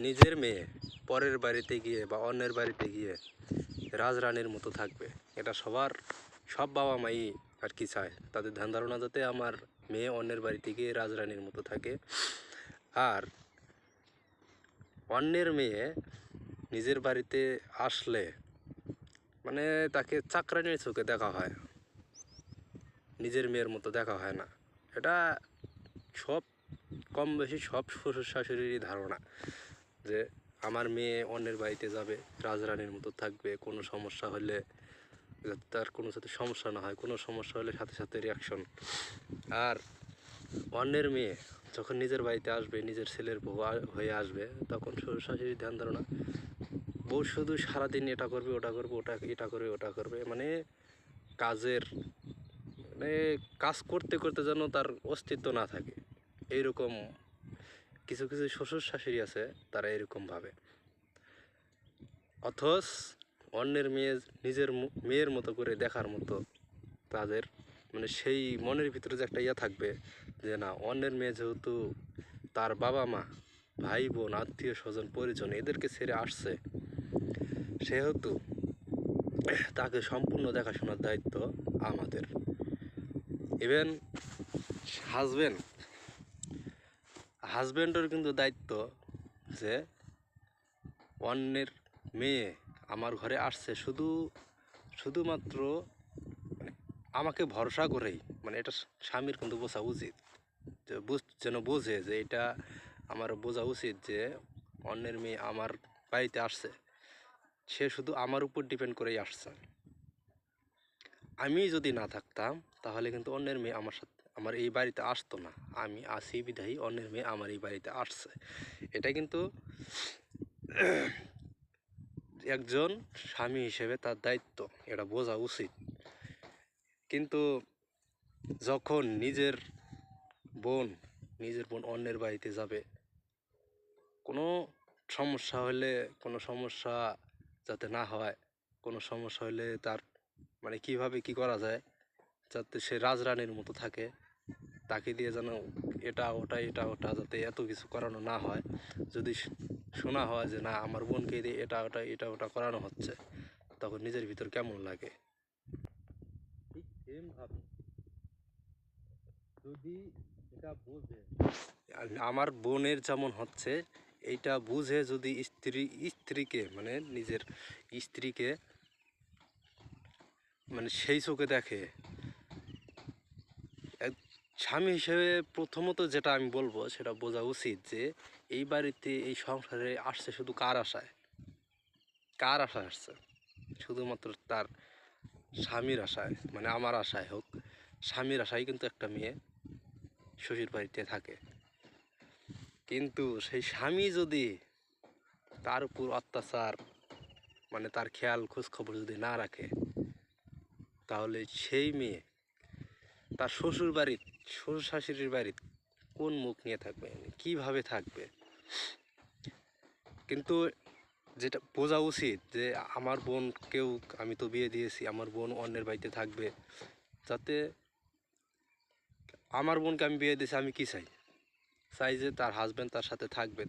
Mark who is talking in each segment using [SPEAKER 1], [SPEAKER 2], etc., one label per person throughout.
[SPEAKER 1] নিজের মেয়ে, পরের বাড়িতে গিয়ে বা অন্যের বাড়িতে গিয়ে রাজরানীর মতো থাকবে। এটা সবার, সব বাবা মাই আর কি চায়। তাদের ধ্যান ধারণা যাতে আমার মেয়ে অন্যের বাড়িতে গিয়ে রাজরানীর মতো থাকে। আর অন্যের মেয়ে নিজের বাড়িতে আসলে মানে তাকে চাকরানির চোখে দেখা হয়। নিজের মেয়ের মতো দেখা হয় না। এটা সব, কম বেশি সব শ্বশুর শাশুড়িরই ধারণা। যে আমার মেয়ে অন্যের বাড়িতে যাবে, রাজরানীর মতো থাকবে, কোনো সমস্যা হলে তার কোনো সাথে সমস্যা না হয়, কোনো সমস্যা হলে সাথে সাথে রিয়াকশন আর অন্যের মেয়ে যখন নিজের বাড়িতে আসবে, নিজের ছেলের বউ হয়ে আসবে, তখন শ্বশুর ধ্যান ধারণা, বউ শুধু সারাদিন এটা করবে, ওটা করবে, ওটা এটা করবে, ওটা করবে মানে কাজের মানে কাজ করতে করতে যেন তার অস্তিত্ব না থাকে। এইরকম কিছু কিছু শ্বশুর শাশুড়ি আছে, তারা এরকম ভাবে অথচ অন্যের মেয়ে নিজের মেয়ের মতো করে দেখার মতো তাদের মানে সেই মনের ভিতরে যে একটা ইয়ে থাকবে যে না, অন্যের মেয়ে যেহেতু তার বাবা মা, ভাই বোন, আত্মীয় স্বজন, পরিজন, এদেরকে ছেড়ে আসছে, সেহেতু তাকে সম্পূর্ণ দেখাশোনার দায়িত্ব আমাদের। ইভেন হাজবেন্ড হাজব্যান্ডের কিন্তু দায়িত্ব যে অন্যের মেয়ে আমার ঘরে আসছে শুধু, শুধুমাত্র মানে আমাকে ভরসা করেই মানে এটা স্বামীর কিন্তু বোঝা উচিত। যে বুঝ, যেন বোঝে যে এটা আমার বোঝা উচিত যে অন্যের মেয়ে আমার বাড়িতে আসছে। সে শুধু আমার উপর ডিপেন্ড করেই আসছে। আমি যদি না থাকতাম, তাহলে কিন্তু অন্যের মেয়ে আমার সাথে আমার এই বাড়িতে আসতো না। আমি আসি বিধায়ী, অন্যের মেয়ে আমার এই বাড়িতে আসছে। এটা কিন্তু একজন স্বামী হিসেবে তার দায়িত্ব, এটা বোঝা উচিত। কিন্তু যখন নিজের বোন নিজের বোন অন্যের বাড়িতে যাবে, কোনো সমস্যা হলে, কোনো সমস্যা যাতে না হয়, কোনো সমস্যা হলে তার মানে কীভাবে কি করা যায়, যাতে সে রাজরানীর মতো থাকে তাকে দিয়ে যেন এটা ওটা এটা ওটা যাতে এত কিছু করানো না হয়। যদি শোনা হয় যে না আমার বোনকে দিয়ে এটা ওটা এটা ওটা করানো হচ্ছে তখন নিজের ভিতর কেমন লাগে? ঠিক সেমভাবে যদি এটা বোঝে। আমার বোনের যেমন হচ্ছে এইটা বুঝে যদি স্ত্রী স্ত্রীকে মানে নিজের স্ত্রীকে মানে সেই চোখে দেখে স্বামী হিসেবে প্রথমত যেটা আমি বলব, সেটা বোঝা উচিত যে এই বাড়িতে এই সংসারে আসছে শুধু কার আশায়? কার আশায় আসছে? শুধুমাত্র তার স্বামীর আশায় মানে আমার আশায় হোক, স্বামীর আশায় কিন্তু একটা মেয়ে শ্বশুর বাড়িতে থাকে। কিন্তু সেই স্বামী যদি তার উপর অত্যাচার মানে তার খেয়াল খোঁজখবর যদি না রাখে, তাহলে সেই মেয়ে তার শ্বশুর বাড়ির শ্বশুর শাশুড়ির বাড়ির কোন মুখ নিয়ে থাকবে? কীভাবে থাকবে? কিন্তু যেটা বোঝা উচিত যে আমার বোন কেউ, আমি তো বিয়ে দিয়েছি, আমার বোন অন্যের বাড়িতে থাকবে। যাতে আমার বোনকে আমি বিয়ে দিয়েছি, আমি কি চাই? চাই যে তার হাজব্যান্ড তার সাথে থাকবে,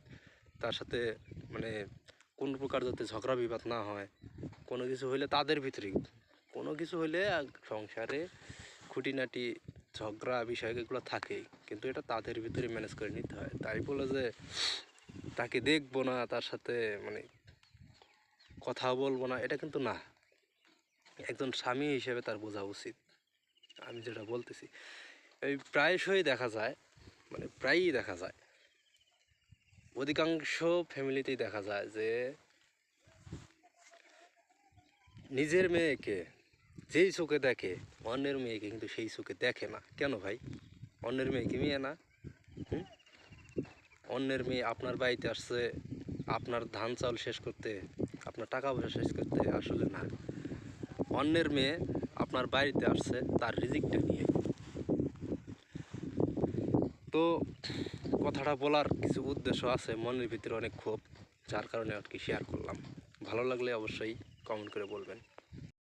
[SPEAKER 1] তার সাথে মানে কোনো প্রকার যাতে ঝগড়া বিবাদ না হয়। কোনো কিছু হইলে তাদের ভিতরেই। কোনো কিছু হইলে সংসারে খুঁটিনাটি ঝগড়া বিষয় এগুলো থাকেই, কিন্তু এটা তাদের ভিতরে ম্যানেজ করে নিতে হয়। তাই বলে যে, তাকে দেখব না, তার সাথে মানে কথা বলব না, এটা কিন্তু না। একজন স্বামী হিসেবে তার বোঝা উচিত। আমি যেটা বলতেছি, এই প্রায়শই দেখা যায় মানে প্রায়ই দেখা যায়, অধিকাংশ ফ্যামিলিতেই দেখা যায় যে, নিজের মেয়েকে যেই চোখে দেখে, অন্যের মেয়েকে কিন্তু সেই চোখে দেখে না। কেন ভাই? অন্যের মেয়েকে মেয়ে না, হুম? অন্যের মেয়ে আপনার বাড়িতে আসছে, আপনার ধান চাউল শেষ করতে, আপনার টাকা পয়সা শেষ করতে আসলে না। অন্যের মেয়ে আপনার বাড়িতে আসছে তার রিজিকটা নিয়ে। তো কথাটা বলার কিছু উদ্দেশ্য আছে মনের ভিতরে অনেক ক্ষোভ, যার কারণে আর কি শেয়ার করলাম। ভালো লাগলে অবশ্যই কমেন্ট করে বলবেন।